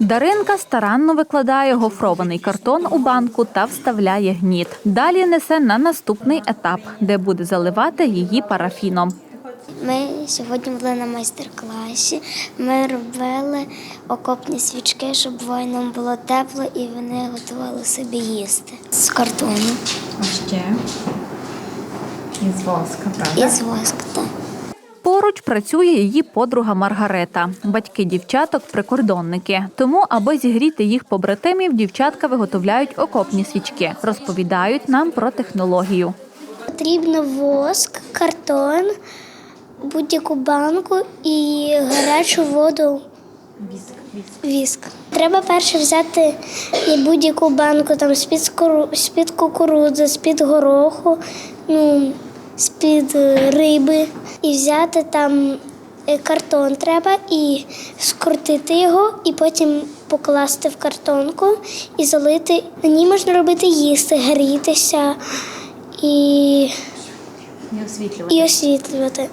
Даринка старанно викладає гофрований картон у банку та вставляє гніт. Далі несе на наступний етап, де буде заливати її парафіном. Ми сьогодні були на майстер-класі. Ми робили окопні свічки, щоб воїнам було тепло і вони готували собі їсти з картону А ще із воска, і правда? з воску. Поруч працює її подруга Маргарета, батьки дівчаток прикордонники. Тому, аби зігріти їх побратимів, дівчатка виготовляють окопні свічки. Розповідають нам про технологію. Потрібно воск, картон, будь-яку банку і гарячу воду. Віск. Треба перше взяти будь-яку банку там з-під кукурудзи, з-під гороху, ну, з-під риби. І взяти там е, картон треба і скрутити його, і потім покласти в картонку і залити. На ній можна робити їсти, грітися і, І освітлювати. і освітлювати.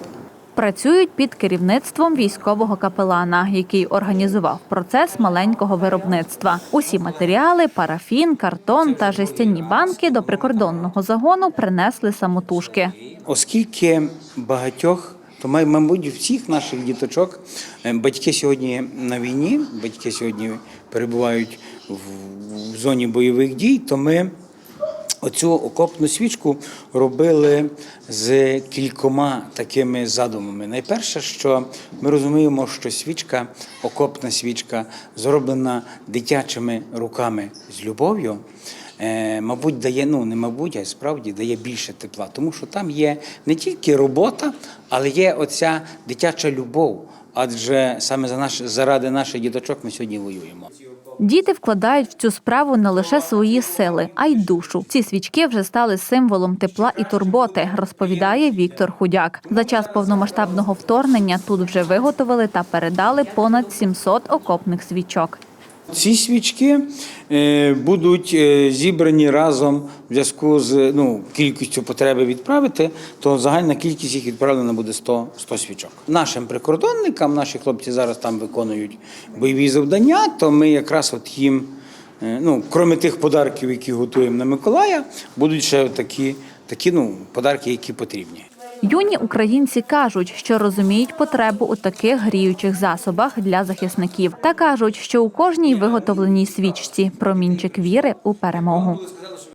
Працюють під керівництвом військового капелана, який організував процес маленького виробництва. Усі матеріали, парафін, картон та жестяні банки до прикордонного загону принесли самотужки. Оскільки багатьох, то мабуть, всіх наших діточок е, батьки сьогодні на війні, батьки сьогодні перебувають в, в зоні бойових дій, то ми оцю окопну свічку робили з кількома такими задумами. Найперше, що ми розуміємо, що свічка, окопна свічка, зроблена дитячими руками з любов'ю. е, Мабуть, дає, ну не мабуть, а справді дає більше тепла, тому що там є не тільки робота, але є оця дитяча любов. Адже саме за наш заради наших діточок ми сьогодні воюємо. Діти вкладають в цю справу не лише свої сили, а й душу. Ці свічки вже стали символом тепла і турботи, розповідає Віктор Худяк. За час повномасштабного вторгнення тут вже виготовили та передали понад 700 окопних свічок. Ці свічки е, будуть е, зібрані разом в зв'язку з ну, кількістю потреби відправити, то загальна кількість їх відправлена буде 100, 100 свічок. Нашим прикордонникам, наші хлопці зараз там виконують бойові завдання, то ми якраз от їм, е, ну, крім тих подарків, які готуємо на Миколая, будуть ще такі, такі ну, подарки, які потрібні. Юні українці кажуть, що розуміють потребу у таких гріючих засобах для захисників, та кажуть, що у кожній виготовленій свічці промінчик віри у перемогу.